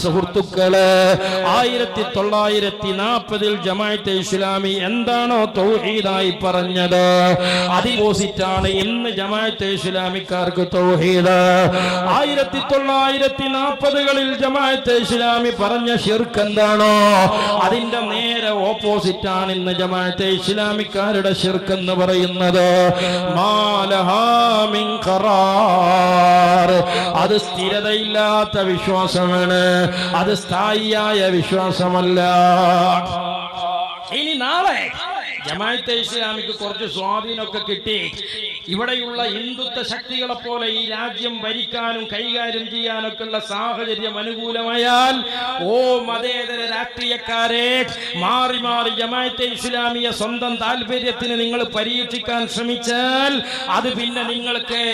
സുഹൃത്തുക്കൾ ആയിരത്തി തൊള്ളായിരത്തി നാൽപ്പതിൽ ജമാഅത്തെ ഇസ്ലാമി എന്താണോ തൗഹീദായി പറഞ്ഞത് അതിപോസിറ്റാണ് ഇന്ന് ജമാഅത്തെ ഇസ്ലാമിക്കാർക്ക് തൗഹീദ്. ആയിരത്തി തൊള്ളായിരത്തി നാൽപ്പതുകളിൽ ജമാഅത്തെ ഇസ്ലാമി പറഞ്ഞ ഷിർക്ക് എന്താണോ അതിന്റെ നേരെ ഓപ്പോസിറ്റ് ആണ് ഇന്ന് ജമാഅത്തെ ഇസ്ലാമിക്കാരുടെ ഷിർക്ക് എന്ന് പറയുന്നത് അത് സ്ഥിരതയില്ലാത്ത വിശ്വാസമാണ്. അത് സ്ഥായിയായ വിശ്വാസമല്ല. ഇനി നാളെ ജമാഅത്തെ ഇസ്ലാമിക്ക് കുറച്ച് സ്വാധീനമൊക്കെ കിട്ടി. ഇവിടെയുള്ള ഹിന്ദുത്വ ശക്തികളെ പോലെ ഈ രാജ്യം ഭരിക്കാനും കൈകാര്യം ചെയ്യാനൊക്കെ ഉള്ള സാഹചര്യം അനുകൂലമായാൽ ഓ മതേതര രാഷ്ട്രീയക്കാരെ മാറി മാറി ജമാഅത്തെ ഇസ്ലാമിയ സ്വന്തം താല്പര്യത്തിന് നിങ്ങൾ പരീക്ഷിക്കാൻ ശ്രമിച്ചാൽ അത് പിന്നെ നിങ്ങൾക്ക്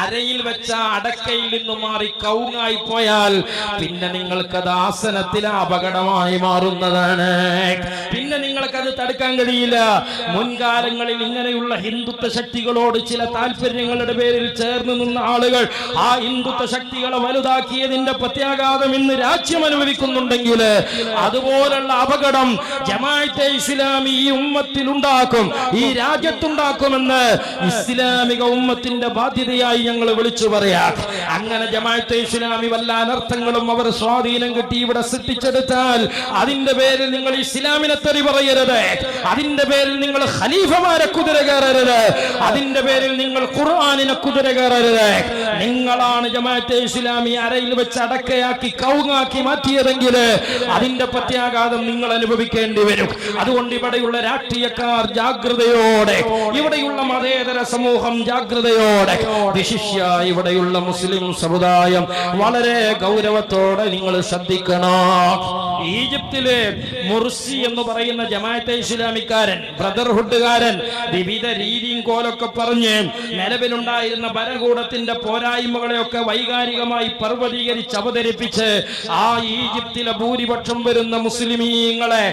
അരയിൽ വെച്ച അടക്കയിൽ നിന്ന് മാറി കൗങ്ങായി പോയാൽ പിന്നെ നിങ്ങൾക്കത് ആസനത്തിൽ അപകടമായി മാറുന്നതാണ്. പിന്നെ നിങ്ങൾക്കത് തടുക്കാൻ കഴിയില്ല. മുൻകാലങ്ങളിൽ ഇങ്ങനെയുള്ള ഹിന്ദുത്വ ശക്തികളോട് ചില താല്പര്യങ്ങളുടെ പേരിൽ ചേർന്ന് നിന്ന ആളുകൾ ആ ഹിന്ദുത്വ ശക്തികളെ വലുതാക്കിയതിന്റെ പ്രത്യാഘാതം ഇന്ന് രാജ്യം അനുഭവിക്കുന്നുണ്ടെങ്കിൽ അതുപോലുള്ള അപകടം ജമാഅത്തെ ഇസ്ലാമി ഈ ഉമ്മത്തിൽ ഉണ്ടാക്കും ഈ രാജ്യത്തുണ്ടാക്കുമെന്ന് ഇസ്ലാമിക ഉമ്മത്തിന്റെ ബാധ്യതയായി ഞങ്ങൾ വിളിച്ചു പറയാം. അങ്ങനെ ജമാഅത്തെ ഇസ്ലാമി വല്ല അനർത്ഥങ്ങളും അവർ സ്വാധീനം കിട്ടി ഇവിടെ സൃഷ്ടിച്ചെടുത്താൽ അതിന്റെ പേരിൽ നിങ്ങൾ ഇസ്ലാമിനെ തെറി പറയരുത്. അതിന്റെ പേരിൽ നിങ്ങൾ ഖലീഫമാരെ കുതിര കയറരുത്. അതിന്റെ പേരിൽ നിങ്ങൾ ഖുർആാനിനെ കുതിര കയറരുത്. നിങ്ങളാണ് ജമാഅത്തെ ഇസ്ലാമി അരയിൽ വെച്ച് അടക്കയാക്കി കൗങ്ങാക്കി മാറ്റിയതെങ്കിൽ അതിന്റെ പ്രത്യാഘാതം നിങ്ങൾ അനുഭവിക്കേണ്ടി വരും. അതുകൊണ്ട് ഇവിടെയുള്ള രാഷ്ട്രീയക്കാർ ജാഗ്രതയോടെ ഇവിടെയുള്ള മതേതര സമൂഹം ജാഗ്രതയോടെ വിശിഷ്യ ഇവിടെയുള്ള മുസ്ലിം സമുദായം വളരെ ഗൗരവത്തോടെ നിങ്ങൾ ശ്രദ്ധിക്കണം? ഈജിപ്തിലെ മുർസി എന്ന് പറയുന്ന ജമാഅത്തെ ഇസ്ലാമിക്കാരൻ ബ്രദർഹുഡുകാരൻ വിവിധ രീതിയും കോലൊക്കെ പറഞ്ഞ് നിലവിലുണ്ടായിരുന്ന ഭരണകൂടത്തിന്റെ പോരായ്മകളെയൊക്കെ വൈകാരികമായി പർവതീകരിച്ച് അവതരിപ്പിച്ച് ആ ഈജിപ്തിലെ ഭൂരിപക്ഷം വരുന്ന മുസ്ലിമീങ്ങളെ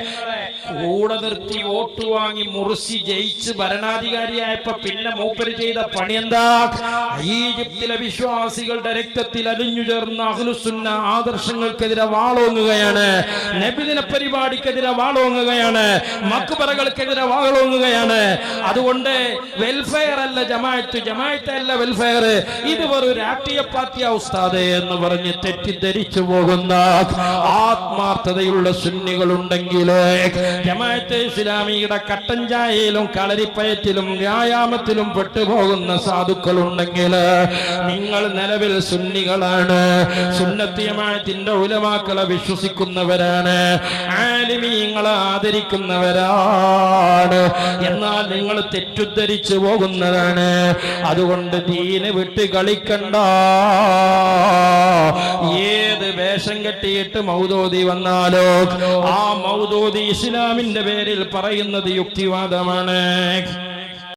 കൂടെ നിർത്തി വോട്ട് വാങ്ങി മുറിസി ജയിച്ച് ഭരണാധികാരിയായപ്പോ പിന്നെ മൂപ്പര് ചെയ്ത പണി എന്താ? ഈജിപ്തിലെ വിശ്വാസികളുടെ രക്തത്തിൽ അലിഞ്ഞു ചേർന്ന അഹ്ലുസുന്ന ആദർശങ്ങൾക്കെതിരെ വാളോങ്ങുകയാണ്. നബിദിന പരിപാടിക്കെതിരെ വാളോങ്ങുകയാണ്. മക്കുപറകൾക്കെതിരെ വാളോങ്ങുകയാണ്. അതുകൊണ്ട് വെൽഫെയർ അല്ല ജമായത്ത് ജമായത്ത് അല്ല വെൽഫെയർ ഇത് വെറും രാഷ്ട്രീയ പാർട്ടി ഉസ്താദ് എന്ന് പറഞ്ഞ് തെറ്റിദ്ധരിച്ചു പോകുന്ന ആത്മാർത്ഥതയുള്ള സുന്നികളുണ്ടെങ്കിൽ ജമാഅത്തെ ഇസ്ലാമിയുടെ കട്ടൻ ചായയിലും കളരിപ്പയറ്റിലും വ്യായാമത്തിലും പെട്ടുപോകുന്ന സാധുക്കളുണ്ടെങ്കിൽ നിങ്ങൾ നിലവിൽ സുന്നികളാണ്. സുന്നത്തിയമായത്തിന്റെ ഉലമാക്കളെ വിശ്വസിക്കുന്നവരാണ്. ആലിമീങ്ങളെ ആദരിക്കുന്നവരാണ്. എന്നാൽ നിങ്ങൾ തെറ്റുദ്ധരിച്ചു പോകുന്നതാണ്. അതുകൊണ്ട് ദീന് വിട്ട് കളിക്കണ്ട. ഏത് വേഷം കെട്ടിയിട്ട് മൗദോദി വന്നാലോ? ആ മൗദോദി ഇസ്ലാമിന്റെ പേരിൽ പറയുന്നത് യുക്തിവാദമാണ്.